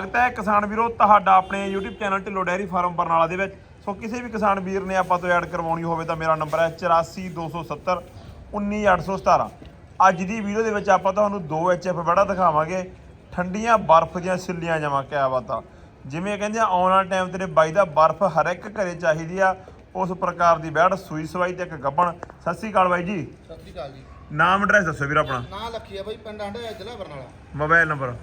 ਸਵਾਗਤ ਹੈ ਕਿਸਾਨ ਵੀਰੋ ਤੁਹਾਡਾ ਆਪਣੇ YouTube channel Dhillon dairy farm Barnala ਦੇ ਵਿੱਚ। ਸੋ ਕਿਸੇ ਵੀ ਕਿਸਾਨ ਵੀਰ ਨੇ ਆਪਾਂ ਤੋਂ ਐਡ ਕਰਵਾਉਣੀ ਹੋਵੇ ਤਾਂ ਮੇਰਾ ਨੰਬਰ ਹੈ 8427 19817 ਅੱਜ ਦੀ ਵੀਡੀਓ ਦੇ ਵਿੱਚ ਆਪਾਂ ਤੁਹਾਨੂੰ ਦੋ ਐਚਐਫ ਬੜਾ ਦਿਖਾਵਾਂਗੇ। ਠੰਡੀਆਂ ਬਰਫ਼ ਦੀਆਂ ਸਿੱਲੀਆਂ ਜਮਾ ਕਿਆ ਬਾਤਾਂ ਜਿਵੇਂ ਕਹਿੰਦੇ ਆ ਆਉਣ ਵਾਲੇ ਟਾਈਮ ਤੇਰੇ ਬਾਈ ਦਾ ਬਰਫ਼ ਹਰ ਇੱਕ ਘਰੇ ਚਾਹੀਦੀ ਆ ਉਸ ਪ੍ਰਕਾਰ ਦੀ ਬੈੜ ਸੂਈ ਸਵਾਈ ਤੇ ਇੱਕ ਗੱਬਣ। ਸਤਿ ਸ੍ਰੀ ਅਕਾਲ ਬਾਈ ਜੀ। ਸਤਿ ਸ਼੍ਰੀ ਅਕਾਲ ਜੀ। ਨਾਮ ਐਡਰੈਸ ਦੱਸੋ ਵੀਰ ਆਪਣਾ। ਨਾਂ ਲੱਖੀ ਆ ਬਾਈ ਪਿੰਡ ਹੰਡਿਆ ਜ਼ਿਲ੍ਹਾ Barnala. Mobile number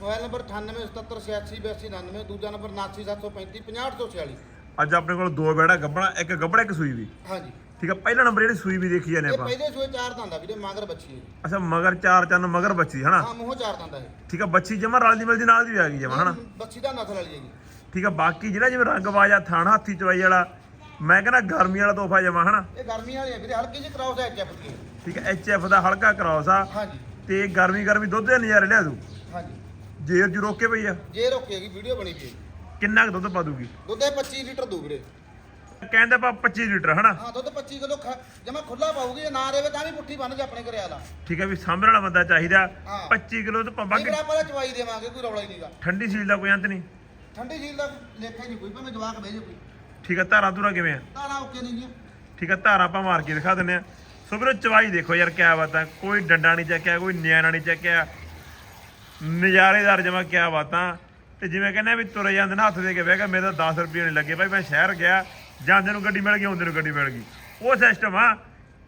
mobile number 9877868299 ਦੂਜਾ ਨੰਬਰ 7975 50846 ਅੱਜ ਆਪਣੇ ਕੋਲ ਦੋ ਬੈੜਾ ਗੱਬਣਾ ਇੱਕ ਗੱਬੜਾ ਇੱਕ ਸੂਈ ਵੀ। ਹਾਂਜੀ। ਠੀਕ ਆ ਪਹਿਲਾ ਨੰਬਰ ਜਿਹੜੀ ਸੂਈ ਵੀ ਦੇਖੀ ਜਾਂਦੇ ਇਹ ਆਪਾਂ। ਪਹਿਲੇ ਸੂਏ ਚਾਰ ਦੰਦਾ ਵੀਰੇ ਮਗਰ ਬੱਚੀ ਹੈ। ਅੱਛਾ ਮਗਰ ਚਾਰ ਚੰਨ ਮਗਰ ਬੱਚੀ ਹਨਾ? ਹਾਂ ਮੂੰਹੋਂ ਚਾਰ ਦੰਦਾ ਹੈ ਠੀਕ ਆ ਬੱਚੀ ਜਮਾ ਰਲ ਦੀ ਮਿਲਦੀ ਨਾਲ ਦੀ ਵੀ ਆ ਗਈ ਜਮਾ ਹਨਾ? ਬੱਚੀ ਦਾ ਨਸਲ ਵਾਲੀ ਹੈਗੀ। ਠੀਕ ਆ ਬਾਕੀ ਜਿਹੜਾ ਜਿਵੇਂ ਰੰਗ ਬਾਜਾ ਥਾਣਾ ਹੱਥੀ ਚਵਾਈ ਵਾਲਾ ਮੈਂ ਕਹਿੰਦਾ ਗਰਮੀ ਵਾਲਾ ਤੋਹਫਾ ਜਮਾ ਹਨਾ? ਇਹ ਗਰਮੀ ਵਾਲੀ ਹੈ ਵੀਰੇ ਹਲਕੀ ਜਿਹੀ ਕਰਾਉਸ ਹੈ ਚੱਪ ਦੀ। ਠੀਕ ਆ ਐਫ ਦਾ ਹਲਕਾ ਕ੍ਰਾਸ ਆ। ਹਾਂਜੀ। ਤੇ ਗਰਮੀ ਗਰਮੀ ਦੁੱਧ ਦੇ ਨਜ਼ਾਰੇ ਲਿਆ ਦੂ ਹਾਂਜੀ। ਜੇਰ ਜੂ ਰੋਕੇ ਪਈ ਆ? ਜੇ ਰੋਕੇਗੀ ਵੀਡੀਓ ਬਣੀ ਪਈ ਹੈ। ਕਿੰਨਾ ਕੁ ਦੁੱਧ ਪਾ ਦੂਗੀ? ਦੁੱਧ ਇਹ 25 ਲੀਟਰ ਦੂ ਵੀਰੇ। ਕਹਿੰਦਾ ਪਾ 25 ਲੀਟਰ ਹਨਾ? ਹਾਂ ਦੁੱਧ 25 ਕਿਲੋ ਜਮਾ ਖੁੱਲਾ ਪਾਉਗੀ ਜੇ ਨਾ ਦੇਵੇ ਤਾਂ ਵੀ ਪੁੱਠੀ ਬੰਨ ਜਾ ਆਪਣੇ ਘਰੇ ਵਾਲਾ। ਠੀਕ ਆ ਵੀ ਸਾਂਭਣ ਵਾਲਾ ਬੰਦਾ ਚਾਹੀਦਾ। ਹਾਂ। 25 ਕਿਲੋ ਤੇ ਪੱਬਾ ਵੀਰੇ ਆਪਾਂ ਚਵਾਈ ਦੇਵਾਂਗੇ ਕੋਈ ਰੌਲਾ ਹੀ ਨਹੀਂਗਾ ਠੰਡੀ ਸੀਲ ਦਾ ਕੋਈ ਅੰਤ ਨਹੀਂ? ਠੰਡੀ ਝੀਲ ਦਾ ਲੇਖਾ ਹੀ ਨਹੀਂ ਕੋਈ ਭਾਵੇਂ ਜਵਾਕ ਭੇਜੇ ਕੋਈ। ਠੀਕ ਆ ਧਾਰਾਂ ਧੂਰਾਂ ਕਿਵੇਂ ਆ? ਤਾਰਾਂ ਓਕੇ ਨਹੀਂ ਗੀਆਂ। ਠੀਕ ਆ ਧਾਰਾਂ ਆਪਾਂ ਮਾਰ ਕੇ ਦਿਖਾ ਦਿੰਨੇ ਆ ਸੋ ਵੀਰੋ ਚਵਾਈ ਦੇਖੋ ਯਾਰ ਕਿਆ ਬਾਤ ਆ। ਕੋਈ ਡੰਡਾ ਨਹੀਂ ਚੱਕਿਆ ਕੋਈ ਨਿਆਣਾ ਨਹੀਂ ਚੱਕਿਆ। ਨਜ਼ਾਰੇਦਾਰ ਜਮਾ ਕਿਆ ਬਾਤਾਂ। ਤੇ ਜਿਵੇਂ ਕਹਿੰਦੇ ਵੀ ਤੁਰੇ ਜਾਂਦੇ ਨਾ ਹੱਥ ਦੇ ਕੇ ਬਹਿ ਗਿਆ ਮੇਰੇ ਤਾਂ 10 ਰੁਪਏ ਨਹੀਂ ਲੱਗੇ। ਭਾਈ ਮੈਂ ਸ਼ਹਿਰ ਗਿਆ ਜਾਂਦੇ ਨੂੰ ਗੱਡੀ ਮਿਲ ਗਈ ਆਉਂਦੇ ਨੂੰ ਗੱਡੀ ਮਿਲ ਗਈ। ਉਹ ਸਿਸਟਮ ਆ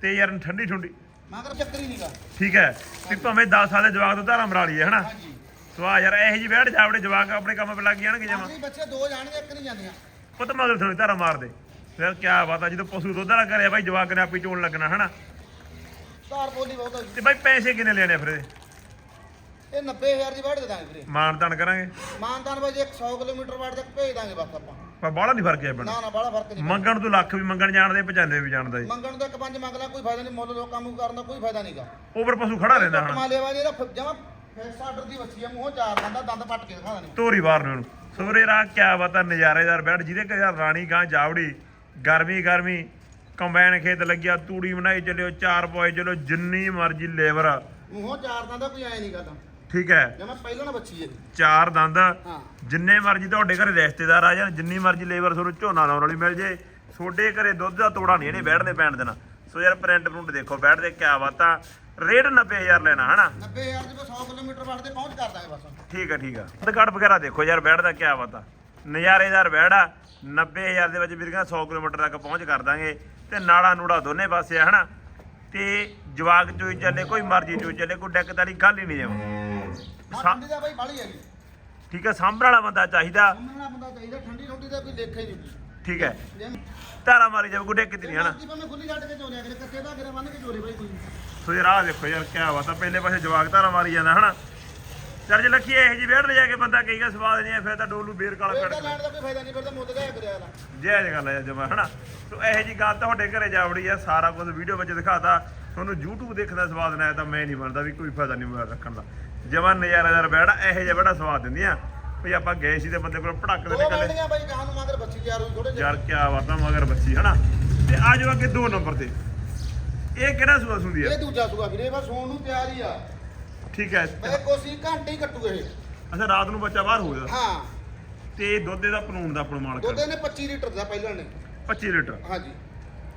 ਤੇ ਯਾਰ ਠੰਡੀ ਠੁੰਡੀ। ਮਗਰ ਚੱਕਰ ਹੀ ਨਹੀਂਗਾ ਠੀਕ ਹੈ। ਤੇ ਭਾਵੇਂ 10 ਸਾਲ ਦੇ ਜਵਾਕ ਤੋਂ ਧਾਰਾਂ ਮਰਾ ਲਈਏ ਹਨਾ? ਸੋ ਆ ਯਾਰ ਇਹੋ ਜੀ ਬੈਠ ਜਾਵੜੇ ਜਵਾਕ ਆਪਣੇ ਕੰਮ 'ਤੇ ਲੱਗ ਜਾਣਗੇ ਜਮਾ। ਬੱਚੇ ਦੋ ਜਾਣਗੇ ਇੱਕ ਨਹੀਂ ਜਾਂਦੀਆਂ। ਪੁੱਤ ਮਗਰ ਥੋੜੀ ਧਾਰਾਂ ਮਾਰਦੇ ਫਿਰ ਕਿਆ ਬਾਤ ਆ ਜਦੋਂ ਪਸ਼ੂ ਦੁੱਧ ਵਾਲਾ ਕਰਿਆ ਭਾਈ ਜਵਾਕ ਨੇ ਆਪੀ ਚੋਣ ਲੱਗਣਾ ਹਨਾ? ਧਾਰ ਬੋਲੀ ਬਹੁਤ। ਤੇ ਭਾਈ ਪੈਸੇ ਕਿੰਨੇ ਲੈਣੇ ਫਿਰ ਇਹਦੇ? ਇਹ 90000 ਦੀ ਵਾੜ ਦੇ ਦਾਂਗੇ ਵੀਰੇ। ਮਾਨਤਾਨ ਕਰਾਂਗੇ? ਮਾਨਦਾਨ ਬਾਈ ਜੇ 100 ਕਿਲੋਮੀਟਰ ਵਾੜ ਤੱਕ ਭੇਜ ਦਾਂਗੇ ਬਸ ਆਪਾਂ। ਪਰ ਬਾਹਲਾ ਨਹੀਂ ਫ਼ਰਕ ਹੈ ਬਣਾ ਨਾ ਨਾ ਬੜਾ ਫ਼ਰਕ ਨਹੀਂ। ਮੰਗਣ ਤੋਂ ਲੱਖ ਵੀ ਮੰਗਣ ਜਾਣਦੇ 95 ਵੀ ਜਾਣਦਾ ਜੀ ਮੰਗਣ ਦਾ ਇੱਕ ਪੰਜ ਮੰਗ ਲਾ ਕੋਈ ਫਾਇਦਾ ਨਹੀਂ ਮੁੱਲ ਲੋਕਾਂ ਨੂੰ ਕਰਨ ਦਾ ਕੋਈ ਫਾਇਦਾ ਨਹੀਂਗਾ। ਉਪਰ ਪਸ਼ੂ ਖੜਾ ਰਹਿੰਦਾ ਹਣਾ। ਕਮਾਲੇ ਵਾਲੀ ਇਹਦਾ ਜਮਾ। ਫੈਸ ਆਰਡਰ ਦੀ ਬੱਚੀ ਆ ਮੂੰਹੋਂ ਚਾਰ ਦੰਦਾ ਦੰਦ ਪੱਟ ਕੇ ਦਿਖਾ ਦੇਣੇ। ਤੋਰੀ ਬਾਹਰ ਨੂੰ ਸਵੇਰੇ ਰਾ ਕਿਆ ਬਤਾ ਨਜ਼ਾਰੇਦਾਰ ਬੈਠ ਜਿਹਦੇ ਘਰ ਰਾਣੀ ਗਾਂ ਜਾਵੜੀ। ਗਰਮੀ ਗਰਮੀ। ਕੰਬਾਈਨ ਖੇਤ ਲੱਗਿਆ ਤੂੜੀ ਬਣਾਈ ਚੱਲਿਓ ਚਾਰ ਪੋਏ ਚਲੋ ਜਿੰਨੀ ਮਰਜ਼ੀ ਲੇਬਰ ਮੂੰਹੋਂ ਚਾਰ ਦੰਦਾ ਕੋਈ ਐ ਨਹੀਂ ਕਰਦਾ। ਠੀਕ ਹੈ। ਜਮਾ ਪਹਿਲਾਂ ਨਾ ਬੱਚੀ ਹੈ ਚਾਰ ਦੰਦ। ਹਾਂ। ਜਿੰਨੇ ਮਰਜ਼ੀ ਤੁਹਾਡੇ ਘਰੇ ਰਿਸ਼ਤੇਦਾਰ ਆ ਜਾਣ ਜਿੰਨੀ ਮਰਜ਼ੀ ਲੇਬਰ ਤੁਹਾਨੂੰ ਝੋਨਾ ਲਾਉਣ ਵਾਲੀ ਮਿਲ ਜੇ। ਤੁਹਾਡੇ ਘਰੇ ਦੁੱਧ ਦਾ ਤੋੜਾ ਨਹੀਂ ਇਹਨੇ ਬੈਠਦੇ ਪੈਣ ਦੇਣਾ। ਸੋ ਯਾਰ ਪ੍ਰਿੰਟ ਪ੍ਰਿੰਟ ਦੇਖੋ ਬੈਠਦੇ ਕਿਆ ਬਾਤਾਂ। ਰੇਟ 90000 ਲੈਣਾ ਹਨਾ? 90000 ਦੀ 100 ਕਿਲੋਮੀਟਰ ਵਾੜ ਤੇ ਪਹੁੰਚ ਕਰ ਦਾਂਗੇ ਬਸ। ਠੀਕ ਹੈ ਠੀਕ ਹੈ। ਦਗੜ ਵਗੈਰਾ ਦੇਖੋ ਯਾਰ ਬੈਠ ਦਾ ਕਿਆ ਬਾਤਾਂ। ਨਜ਼ਾਰੇਦਾਰ ਬੈੜ ਆ 90000 ਦੇ ਵਿੱਚ ਵੀਰਗਾ 100 ਕਿਲੋਮੀਟਰ ਤੱਕ ਪਹੁੰਚ ਕਰ ਦਾਂਗੇ। ਤੇ ਨਾੜਾ ਨੂੜਾ ਦੋਨੇ ਪਾਸੇ ਆ ਹਨਾ? ਤੇ ਜਵਾਕ ਚੋਈ ਚੱਲੇ ਕੋਈ ਮਰਜ਼ੀ ਚੋਈ ਚੱਲੇ ਕੋਈ ਡੈਕ ਵਾਲੀ ਗੱਲ ਹੀ ਨਹੀਂ ਜਾਵਾਂ ਹਾਂ ਸਾ- ਠੰਡੀ ਦਾ ਬਾਈ ਬਾਲੀ ਹੈਗੀ। ਠੀਕ ਹੈ ਸਾਂਭਣ ਵਾਲਾ ਬੰਦਾ ਚਾਹੀਦਾ। ਸਾਹਮਣਾ ਬੰਦਾ ਚਾਹੀਦਾ ਠੰਡੀ ਠੰਡੀ ਦਾ ਕੋਈ ਲੇਖਾ ਹੀ ਨਹੀਂ ਠੀਕ ਹੈ। ਜੇ ਧਾਰਾ ਮਾਰੀ ਜਾਵੇ ਡੈਕ ਨਹੀਂ ਹਨਾ? ਮਰਜ਼ੀ ਭਾਵੇਂ ਖੁੱਲੀ ਛੱਡ ਕੇ ਚੋਰਿਆ ਕਰੇ ਕੱਤੇ ਦਾ ਕਿਰੇ ਬੰਨ ਕੇ ਚੋਰੇ ਬਾਈ ਕੋਈ ਸੋ ਯਾਰ ਆਹ ਦੇਖੋ ਯਾਰ ਕਿਆ ਬਾਤ ਆ ਪਹਿਲੇ ਪਾਸੇ ਜਵਾਕ ਧਾਰਾ ਮਾਰੀ ਜਾਂਦਾ ਹਨਾ? ਚੱਲ ਜੇ ਲੱਖੀ ਇਹ ਜੀ ਵੇੜ ਜਾ ਕੇ ਬੰਦਾ ਕਹੀਗਾ ਸਵਾਦ ਨਹੀਂ ਆ ਫਿਰ ਤਾਂ ਡੋਲੂ ਬੇਰ ਕਾਲਾ ਇਹ ਕੱਢ ਤਾਂ ਲੈਣ ਦਾ ਕੋਈ ਫਾਇਦਾ ਨਹੀਂ ਫਿਰ ਤਾਂ ਮੁੱਲ ਦਾ ਕਰਿਆ ਲਾ। ਜੈ ਜੈ ਗੱਲ ਹੈ ਜਮਾ ਹਨਾ? ਸੋ ਇਹੋ ਜੀ ਗੱਲ ਤੁਹਾਡੇ ਘਰੇ ਜਾਵੜੀ ਆ ਸਾਰਾ ਕੁਝ ਵੀਡੀਓ ਵਿੱਚ ਦਿਖਾਤਾ। ਤੁਹਾਨੂੰ YouTube ਦੇਖਣ ਦਾ ਸਵਾਦ ਨਾ ਆਇਆ ਤਾਂ ਮੈਂ ਨਹੀਂ ਮੰਨਦਾ ਵੀ ਕੋਈ ਫਾਇਦਾ ਨਹੀਂ ਮੋਬਾਈਲ ਰੱਖਣ ਦਾ। ਜਮਾ ਨਜ਼ਾਰਾਦਾਰ ਬੈੜਾ ਇਹੋ ਜਿਹਾ ਬੜਾ ਸਵਾਦ ਦਿੰਦੀਆਂ। ਵੀ ਆਪਾਂ ਗਏ ਸੀ ਤੇ ਬੰਦੇ ਕੋਲ ਭੜਕ ਦੇ ਨਿਕਲੇ ਮੰਡੀਆਂ ਬਾਈ ਗਾਂ ਨੂੰ ਮਗਰ ਬੱਚੀ ਤਿਆਰ ਹੋਈ ਥੋੜੇ ਜਿਹੇ। ਯਾਰ ਕਿਆ ਬਾਤਾਂ ਮਗਰ ਬੱਚੀ ਹਨਾ? ਤੇ ਆ ਜਾਓ ਅੱਗੇ 2 ਨੰਬਰ ਤੇ। ਇਹ ਕਿਹੜਾ ਸੂਆ ਸੁੰਦੀ ਇਹ ਦੂਜਾ ਸੂਆ ਵੀਰੇ ਬਸ ਸੌਣ ਨੂੰ ਤਿਆਰ ਹੀ ਆ। ਠੀਕ ਹੈ। ਮੈਂ ਕੋਸੀ ਘੰਟੇ ਹੀ ਕੱਟੂ ਇਹ। ਅੱਛਾ ਰਾਤ ਨੂੰ ਬੱਚਾ ਬਾਹਰ ਹੋ ਜਾਂਦਾ ਹਾਂ। ਤੇ ਦੁੱਧ ਦਾ ਪਨੂਨ ਦਾ ਆਪਣਾ ਮਾਲਕ ਦੁੱਧ ਇਹਨੇ 25 ਲੀਟਰ ਦਾ ਪਹਿਲਾਂ ਨੇ। 25 ਲੀਟਰ। ਹਾਂਜੀ।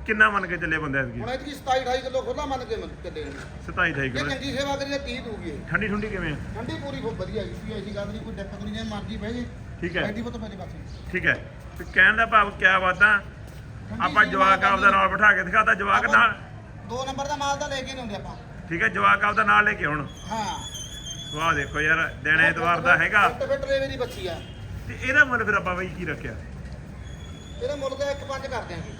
ਕਿੰਨਾ ਮੰਨ ਕੇ ਚੱਲੇ ਬੰਦੇ ਐਤਕੀ? ਹੁਣ ਇਹਦੀ 27 28 ਕਿਲੋ ਖੋਲਾ ਮੰਨ ਕੇ ਮੰਨ ਚੱਲੇ ਨੇ। 27 28 ਇਹ ਕਿਲੋ ਚੰਗੀ ਸੇਵਾ ਕਰੀ ਤਾਂ 30 ਦੂਗੀ ਇਹ। ਠੰਡੀ ਠੰਡੀ ਕਿਵੇਂ ਆ? ਠੰਡੀ ਪੂਰੀ ਬਹੁਤ ਵਧੀਆ ਜੀ ਕੋਈ ਐਸੀ ਗੱਲ ਨਹੀਂ ਕੋਈ ਦਿੱਕਤ ਨਹੀਂ ਜੇ ਮਰਜ਼ੀ ਬਹਿ ਜੇ। ਠੀਕ ਹੈ। ਐਡੀ ਬਹੁਤ ਮੇਰੇ ਪਾਸੇ ਠੀਕ ਹੈ। ਤੇ ਕਹਿਣ ਦਾ ਭਾਵ ਕਿਆ ਬਾਤਾਂ ਆਪਾਂ ਜਵਾਕ ਆਪਦਾ ਨਾਲ ਬਿਠਾ ਕੇ ਦਿਖਾਤਾ ਜਵਾਕ ਨਾਲ। ਦੋ ਨੰਬਰ ਦਾ ਮਾਲ ਤਾਂ ਲੈ ਕੇ ਨਹੀਂ ਹੁੰਦੇ ਆਪਾਂ। ਠੀਕ ਹੈ ਜਵਾਕ ਆਪਦਾ ਨਾਲ ਲੈ ਕੇ ਹੁਣ ਹਾਂ। ਵਾਹ ਦੇਖੋ ਯਾਰ ਦਿਨ ਐਤਵਾਰ ਦਾ ਹੈਗਾ। ਫਿੱਟ ਫਿੱਟ ਰੇਵੇ ਦੀ ਬੱਚੀ ਆ। ਤੇ ਇਹਦਾ ਮੁੱਲ ਫਿਰ ਆਪਾਂ ਬਈ ਕੀ ਰੱਖਿਆ? ਇਹਦਾ ਮੁੱਲ ਤਾਂ 1.5 ਕਰ ਦਿਆਂਗੇ।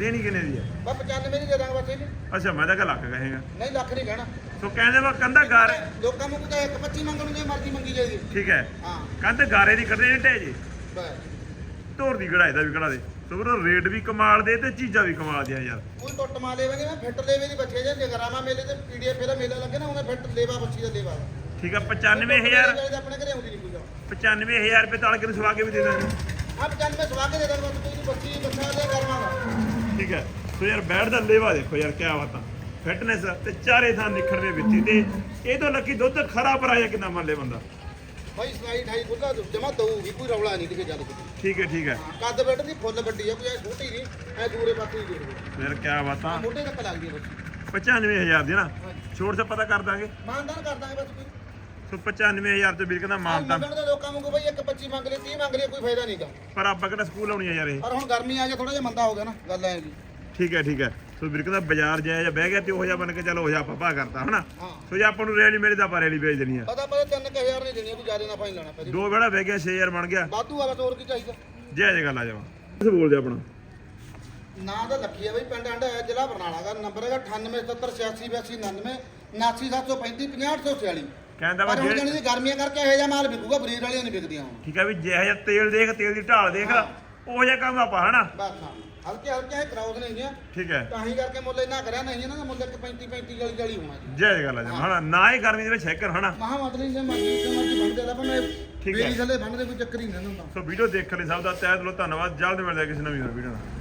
ਦੇਣੀ ਕਿੰਨੇ ਦੀ ਹੈ ਬਸ 95 ਨਹੀਂ ਦੇ ਦਾਂਗੇ ਬਸ ਇਹਨੂੰ ਅੱਛਾ ਮੈਂ ਤਾਂ ਕਿ ਲੱਖ ਕਹੇਗਾ ਨਹੀਂ ਲੱਖ ਨਹੀਂ ਕਹਿਣਾ। ਸੋ ਕਹਿੰਦੇ ਵਾ ਕੰਦਾ ਗਾਰੇ ਲੋਕਾਂ ਨੂੰ ਤਾਂ 1.25 ਮੰਗਣ ਨੂੰ ਜੇ ਮਰਜ਼ੀ ਮੰਗੀ ਜਾਈਏ। ਠੀਕ ਹੈ। ਹਾਂ। ਕੰਧ ਗਾਰੇ ਦੀ ਕੱਢਣੀ ਢੇ ਜੀ। ਧੋਰ ਦੀ ਕਢਾਈ ਦਾ ਵੀ ਕਢਾ ਦੇ। ਸੋ ਵੀਰੋ ਰੇਟ ਵੀ ਕਮਾਲ ਦੇ ਤੇ ਚੀਜ਼ਾਂ ਵੀ ਕਮਾਲ ਦੀਆਂ ਯਾਰ। ਕੋਈ ਟੁੱਟ ਮਾ ਲੈਵੇਂਗੇ ਮੈਂ ਫਿੱਟ ਲੈਵੇ ਦੀ ਬੱਚੇ ਜੇ। ਜਗਰਾਮਾ ਮੇਲੇ ਤੇ ਪੀਡੀਐਫ ਇਹਦਾ ਮੇਲਾ ਲੱਗੇ ਨਾ ਉਹਨੇ ਫਿੱਟ ਲੇਵਾ ਬੱਚੀ ਦਾ ਲੇਵਾ। ਠੀਕ ਹੈ 95000 ਆਪਣੇ ਘਰੇ ਆਉਂਦੀ ਨਹੀਂ ਕੋਈ ਗੱਲ। 95000 ਰੁਪਏ ਤਲ ਕੇ ਸਵਾ ਕੇ ਵੀ ਦੇ ਦਾਂਗੇ। ਆ 95 ਸਵਾ ਕੇ ਦੇ ਦਾਂਗੇ ਨੀ, ਬੱਚੀ ਬੱਚਾ ਦੇ ਕਰਵਾਗਾ ਠੀਕ ਹੈ। ਸੋ ਯਾਰ ਬੈਠ ਦਾ ਲੇਵਾ ਦੇਖੋ ਯਾਰ ਕਿਆ ਬਾਤਾਂ ਫਿਟਨੈਸ ਤੇ ਚਾਰੇ ਥਾਂ ਨਿਖੜਵੇਂ ਵਿੱਚ। ਹੀ ਤੇ ਇਹ ਤੋਂ ਲੱਕੀ ਦੁੱਧ ਖਰਾ ਪਰ ਆਇਆ ਕਿੰਨਾ ਮੰਨ ਲੈ ਬੰਦਾ? ਬਾਈ ਸਲਾਈ ਠਾਈ ਖੁੱਲਾ ਜਮਾ ਦਊਗੀ ਕੋਈ ਰੌਲਾ ਨਹੀਂ ਦਿਖੇ ਜਦ ਠੀਕ ਹੈ ਠੀਕ ਹੈ। ਕੱਦ ਬੈਠ ਦੀ ਫੁੱਲ ਵੱਡੀ ਆ ਕੋਈ ਐ ਛੋਟੀ ਨਹੀਂ ਐ ਦੂਰੇ ਪਾਸੇ ਹੀ ਦੇਖੋ ਫਿਰ ਕਿਆ ਬਾਤਾਂ ਮੋਢੇ ਤੱਕ ਲੱਗਦੀ ਬੱਚੀ। 95000 ਦੀ ਨਾ? ਛੋੜ ਸੇ ਪਤਾ ਕਰ ਦਾਂਗੇ। ਮਾਨਦਾਨ ਕਰ ਦਾਂਗੇ ਬਸ ਕੋਈ। ਸੋ 95000 ਤੇ ਵੀਰ ਕਹਿੰਦਾ ਮਾਨਤਾ ਮੰਗਣ ਦੇ ਲੋਕਾਂ ਨੂੰ ਬਈ ਇੱਕ 25 ਮੰਗ ਲਈ 30 ਮੰਗ ਲਈ ਕੋਈ ਫਾਇਦਾ ਨਹੀਂਗਾ ਪਰ ਆਪਾਂ ਕਿਹੜਾ ਸਕੂਲ ਆਉਣੀ ਆ ਯਾਰ ਇਹ। ਪਰ ਹੁਣ ਗਰਮੀ ਆ ਜਾ ਥੋੜਾ ਜਿਹਾ ਮੰਦਾ ਹੋ ਗਿਆ ਨਾ ਗੱਲ ਐ ਜੀ। ਠੀਕ ਹੈ ਠੀਕ ਹੈ। ਸੋ ਵੀਰ ਕਹਿੰਦਾ ਬਾਜ਼ਾਰ ਜਾਇਆ ਜਾਂ ਬਹਿ ਗਿਆ ਤੇ ਉਹ ਜਿਹਾ ਬਣ ਕੇ ਚੱਲ ਉਹ ਜਿਹਾ ਆਪਾਂ ਭਾ ਕਰਤਾ ਹਨਾ? ਸੋ ਜੇ ਆਪਾਂ ਨੂੰ ਰੇਲੀ ਮੇਰੀ ਦਾ ਆਪਾਂ ਰੇਲੀ ਵੇਚ ਦੇਣੀ ਆ। ਪਤਾ ਪਤਾ 3000 ਨਹੀਂ ਦੇਣੀ ਕੋਈ ਜ਼ਿਆਦਾ ਨਾ ਫਾਈਨ ਲੈਣਾ ਪੈਰੀ ਦੋ ਵੇੜਾ ਬਹਿ ਗਿਆ 6000 ਬਣ ਗਿਆ। ਵਾਧੂ ਆ ਬਸ ਹੋਰ ਕੀ ਚਾਹੀਦਾ। ਜੈ ਜੈ ਗੱਲ ਆ ਜਾਵਾ। ਕਿਸ ਬੋਲਦੇ ਆਪਣਾ? ਨਾਂ ਦਾ ਲੱਖੀ ਆ ਬਈ ਪਿੰਡ ਅੰਡਾ ਹੈ ਜ਼ਿਲ੍ਹਾ ਬਰਨਾਲਾ ਦਾ ਨੰਬਰ ਹੈਗਾ 9877868299 89735 ਕਹਿੰਦਾ ਵਾ ਪਰ ਹੁਣ ਜਿਹੜੇ ਜਾਨੀ ਦੀ ਗਰਮੀਆਂ ਕਰਕੇ ਇਹੋ ਜਿਹਾ ਮਾਲ ਵਿਕੂਗਾ ਬਰੀਡ ਵਾਲੀਆਂ ਨਹੀਂ ਵਿਕਦੀਆਂ ਹੁਣ। ਠੀਕ ਹੈ ਵੀ ਜਿਹੋ ਜਿਹਾ ਤੇਲ ਦੇਖ ਤੇਲ ਦੀ ਢਾਲ ਦੇਖ ਉਹ ਜਿਹਾ ਕੰਮ ਆਪਾਂ ਹਨਾ? ਬਸ ਹਾਂ। ਹਲਕੇ ਹਲਕੇ ਇਹ ਕਰਾਉਸ ਨਹੀਂ ਗਿਆ ਠੀਕ ਹੈ। ਤਾਂ ਹੀ ਕਰਕੇ ਮੁੱਲ ਇੰਨਾ ਕਰਿਆ ਨਹੀਂ ਇਹਨਾਂ ਦਾ ਮੁੱਲ ਇੱਕ 35 35 ਗਲੀ ਗਲੀ ਹੋਣਾ ਜੀ। ਜੈ ਗੱਲ ਆ ਜਾਵਾ ਹਨਾ? ਨਾ ਹੀ ਗਰਮੀ ਦੇ ਵਿੱਚ ਛੇਕਰ ਹਨਾ? ਮਹਾ ਮਤਲਬ ਜੇ ਮਰਜ਼ੀ ਤੇ ਮਰਜ਼ੀ ਬਣ ਜਾਂਦਾ ਪਰ ਮੈਂ ਠੀਕ ਹੈ। ਮੇਰੀ ਥੱਲੇ ਬੰਨਦੇ ਕੋਈ ਚੱਕਰ ਹੀ ਨਹੀਂ ਹੁੰਦਾ ਸੋ ਵੀਡੀਓ ਦੇਖਣ ਲਈ ਸਭ ਦਾ ਤਹਿ ਦਿਲੋਂ ਧੰਨਵਾਦ। ਜਲਦ ਮਿਲਦੇ ਹਾਂ ਕਿਸੇ ਨਵੀਂ ਵੀਡੀਓ ਨਾਲ।